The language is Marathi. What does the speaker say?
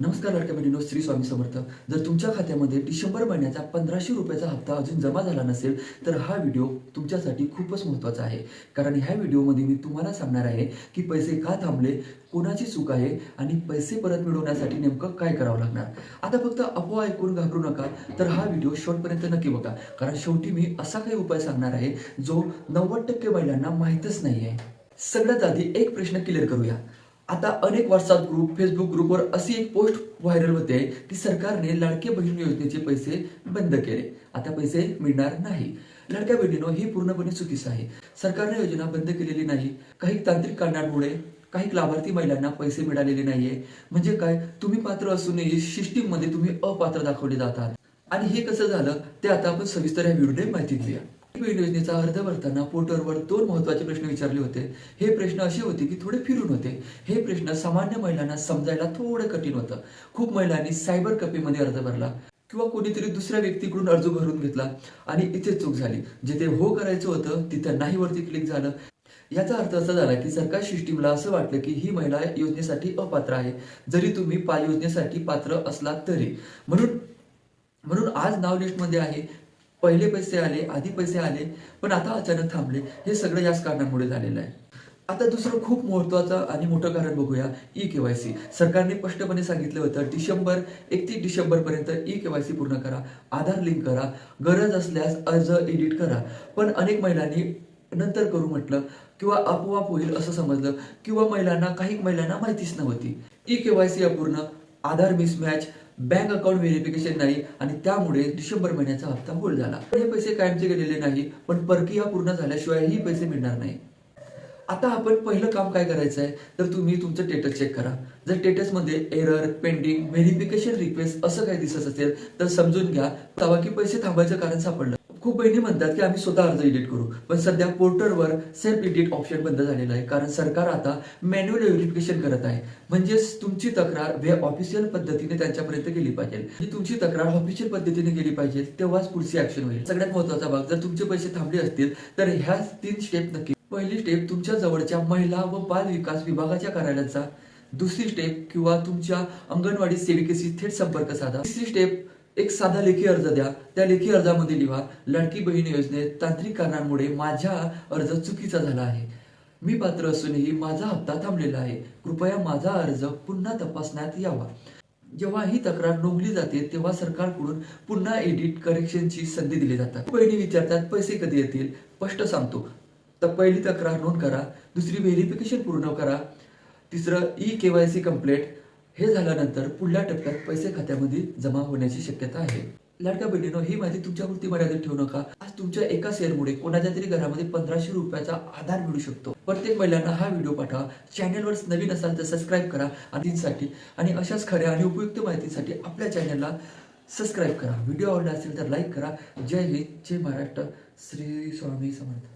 नमस्कार लाडक्या बहिणीनो श्री स्वामी समर्थ. जर तुमच्या खात्यामध्ये डिसेंबर महिन्याचा पंधराशे रुपयाचा हप्ता अजून जमा झाला नसेल तर हा व्हिडिओ तुमच्यासाठी खूपच महत्त्वाचा आहे. कारण ह्या व्हिडिओमध्ये मी तुम्हाला सांगणार आहे की पैसे का थांबले कोणाची चूक आहे आणि पैसे परत मिळवण्यासाठी नेमकं काय करावं लागणार. आता फक्त अफवा ऐकून घाबरू नका तर हा व्हिडिओ शेवटपर्यंत नक्की बघा. कारण शेवटी मी असा काही उपाय सांगणार आहे जो नव्वद टक्के महिलांना माहीतच नाही आहे सगळ्यात आधी एक प्रश्न क्लिअर करूया. आता अनेक व्हॉट्सअप ग्रुप फेसबुक ग्रुपवर अशी एक पोस्ट व्हायरल होते. की सरकारने लाडके बहीण योजनेचे पैसे बंद केले. आता पैसे मिळणार नाही. लाडक्या बहिणीनो ही पूर्णपणे चुकीचं आहे. सरकारने योजना बंद केलेली नाही. काही तांत्रिक कारणांमुळे काही लाभार्थी महिलांना पैसे मिळालेले नाहीये. म्हणजे काय? तुम्ही पात्र असूनही सिस्टीममध्ये तुम्ही अपात्र दाखवले जातात. आणि हे कसं झालं? ते आता आपण सविस्तर या व्हिडिओने माहिती घेऊया. योजनेचा अर्ज भरताना पोर्टलवर दोन महत्त्वाचे प्रश्न विचारले होते. हे प्रश्न असे होते की थोडे फिरून होते. हे प्रश्न सामान्य महिलांना समजायला थोडं कठीण होतं. खूप महिलांनी सायबर कॅफेमध्ये अर्ज भरला किंवा कोणीतरी दुसऱ्या व्यक्तीकडून अर्ज भरून घेतला आणि इथे चूक झाली. जिथे हो करायचं होतं तिथं नाही वरती क्लिक झालं. याचा अर्थ असा झाला की सरकार सिस्टीमला असं वाटलं की ही महिला योजनेसाठी अपात्र आहे. जरी तुम्ही पा योजनेसाठी पात्र असलात तरी. म्हणून म्हणून आज नाव लिस्टमध्ये आहे पहिले पैसे आले आधी पैसे आले पण आता अचानक थांबले. हे सगळं याच कारणामुळे झालेलं आहे. आता दुसरं खूप महत्वाचं आणि मोठं कारण बघूया ई केवायसी सरकारने स्पष्टपणे सांगितलं होतं डिसेंबर एकतीस डिसेंबर पर्यंत ई केवायसी पूर्ण करा. आधार लिंक करा. गरज असल्यास अर्ज एडिट करा. पण अनेक महिलांनी नंतर करू म्हटलं किंवा आपोआप होईल असं समजलं किंवा महिलांना काही महिलांना माहितीच नव्हती. ई केवायसी अपूर्ण. Aadhaar mismatch. Bank account verification नाही आणि त्यामुळे डिसेंबर महिन्याचा हप्ता होल्ड झाला. पण हे पैसे कायमचे गेलेले नाही पण प्रक्रिया पूर्ण झाल्याशिवाय ही पैसे मिळणार नाही. आता आपण पहिलं काम काय करायचं आहे? तर तुम्ही तुमचं स्टेटस चेक करा. जर स्टेटसमध्ये एरर पेंडिंग व्हेरिफिकेशन रिक्वेस्ट असं काही दिसत असेल तर समजून घ्या. तवा की पैसे थांबायचं कारण सापडलं. खूप बहिणी म्हणतात की आम्ही स्वतः अर्ज एडिट करू. पण सध्या पोर्टलवर सेल्फ एडिट ऑप्शन बंद झालेलं आहे. कारण सरकार आता मॅन्युअल व्हेरिफिकेशन करत आहे. म्हणजेच तुमची तक्रार वे ऑफिशियल पद्धतीने त्यांच्यापर्यंत गेली पाहिजे. म्हणजे तुमची तक्रार ऑफिशियल पद्धतीने गेली पाहिजे तेव्हाच पुढची ऍक्शन होईल. सगळ्यात महत्त्वाचा भाग जर तुमचे पैसे थांबले असतील तर ह्या तीन स्टेप नक्की. पहिली स्टेप तुमच्या जवळच्या महिला व बाल विकास विभागाच्या कार्यालयाचा. दुसरी स्टेप किंवा तुमच्या अंगणवाडी सेविकेशी थेट संपर्क साधा. तिसरी स्टेप एक साधा लेखी अर्ज द्या. त्या लेखी अर्जामध्ये लिहा लाडकी बहीण योजनेत तांत्रिक कारणांमुळे माझा अर्ज चुकीचा झाला आहे. मी पात्र असूनही माझा हप्ता थांबलेला आहे. कृपया माझा अर्ज पुन्हा तपासण्यात यावा. जेव्हा ही तक्रार नोंदली जाते तेव्हा सरकारकडून पुन्हा एडिट करेक्शनची संधी दिली जातात. बहिणी विचारतात पैसे कधी येतील? स्पष्ट सांगतो तर पहिली तक्रार नोंद करा दुसरी व्हेरिफिकेशन पूर्ण करा तिसरं ई केवायसी कंप्लेंट हे झाल्यानंतर पुढल्या टप्प्यात पैसे खात्यामध्ये जमा होण्याची शक्यता आहे. लाडक्या बहिणीनो ही माहिती तुमच्यापुरती मर्यादित ठेवू नका. आज तुमच्या एका शेअरमुळे कोणाच्या तरी घरामध्ये पंधराशे रुपयाचा आधार मिळू शकतो. प्रत्येक महिलांना हा व्हिडिओ पाठवा. चॅनलवर नवीन असाल तर सबस्क्राईब करा. आणि आणि अशाच खऱ्या आणि उपयुक्त माहितीसाठी आपल्या चॅनलला सबस्क्राईब करा. व्हिडिओ आवडला असेल तर लाईक करा. जय हिंद. जय महाराष्ट्र. श्री स्वामी समर्थ.